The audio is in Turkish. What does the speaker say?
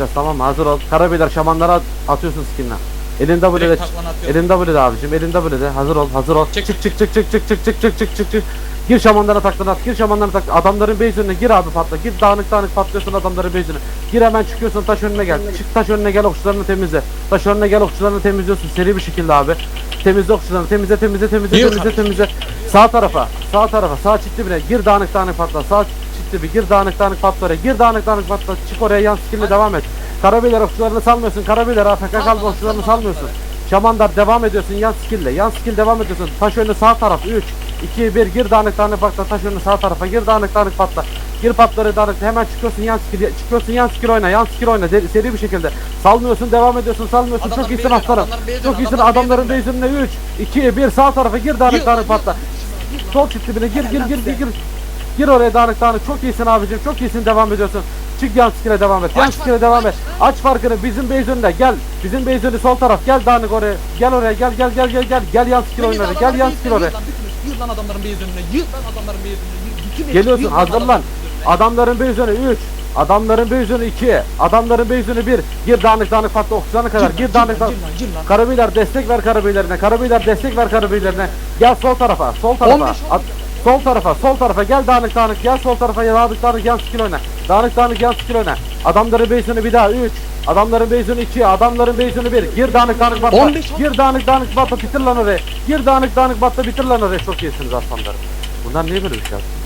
başlayacağız tamam mı? Hazır ol. Karabiler şamanlara atıyorsun skinle. Elin W'de Direkt taklan atıyorum. Elin W'de abicim. Elin W'de. Hazır ol. Hazır ol. Çık Çık. çık çık çık çık çık çık çık çık çık. Gir şamanlara taklan at. Gir şamanlara taklan. Adamların base önüne gir abi patla. Gir dağınık dağınık patlıyorsun adamların base önüne. Gir hemen çıkıyorsun taş önüne gel. Çık taş önüne gel okçularını temizle. Taş önüne gel okçularını temizliyorsun seri bir şekilde abi. Temizle okçularını temizle temizle temizle Yürü temizle temizle. Sağ tarafa. Sağ tarafa. Sağ çift dibine. Gir dağınık dağınık patla. Sağ dibi. Gir dağınık dağınık patla oraya. Gir dağınık dağınık patla. Çık oraya yan skill'le devam et. Karabiler okçularını salmıyorsun. Karabiler AFK kalp okçularını salmıyorsun. Şamandar devam ediyorsun yan skill'le. Yan skill devam ediyorsun. Taş önüne sağ taraf 3 2 1 gir dağınık dağınık patla. Taş önüne sağ tarafa gir dağınık dağınık patla. Gir patları dağınık hemen çıkıyorsun yan skill çıkıyorsun yan skill oyna. Yan skill oyna seri, seri bir şekilde. Salmıyorsun devam ediyorsun salmıyorsun. Adamlar Çok iyisin beyler, aslanım. adamlar beyler, Çok iyisin adamlar adamların beyler. base'inde 3 2 1 sağ tarafa gir dağınık dağınık patla. Sol çift dibine gir gir gir gir gir. Gir oraya dağınık dağınık çok iyisin abicim çok iyisin devam ediyorsun. Çık yan skill'e devam et. Yan skill'e devam et. Aç farkını bizim base önünde gel. Bizim base önü sol taraf gel dağınık oraya. Gel oraya gel gel gel gel gel. Gel yan skill oynadı. Gel yan skill oraya. Yıl lan adamların beyaz önüne. Yıl lan adamların beyaz önüne. Geliyorsun hazırlan. adamların önüne. Base önü 3. Adamların base önü 2. Adamların base önü 1. Gir dağınık dağınık patla okçularına kadar. Gir dağınık dağınık. destek ver karabilerine. Karabiler destek ver karabilerine. Gel sol tarafa. Sol tarafa. 15 At- sol tarafa. Sol tarafa. Gel dağınık dağınık. Gel sol tarafa. Ya dağınık dağınık yan skill oyna. Dağınık dağınık yan skill oyna. Adamların base'ini bir daha 3. Adamların base'ini 2. Adamların base'ini 1. Gir dağınık dağınık batla. 15 Gir dağınık dağınık batla bitir lan oraya. Gir dağınık dağınık batla bitir lan oraya. Çok iyisiniz aslanlarım. Bunlar niye böyle bir şey yaptı?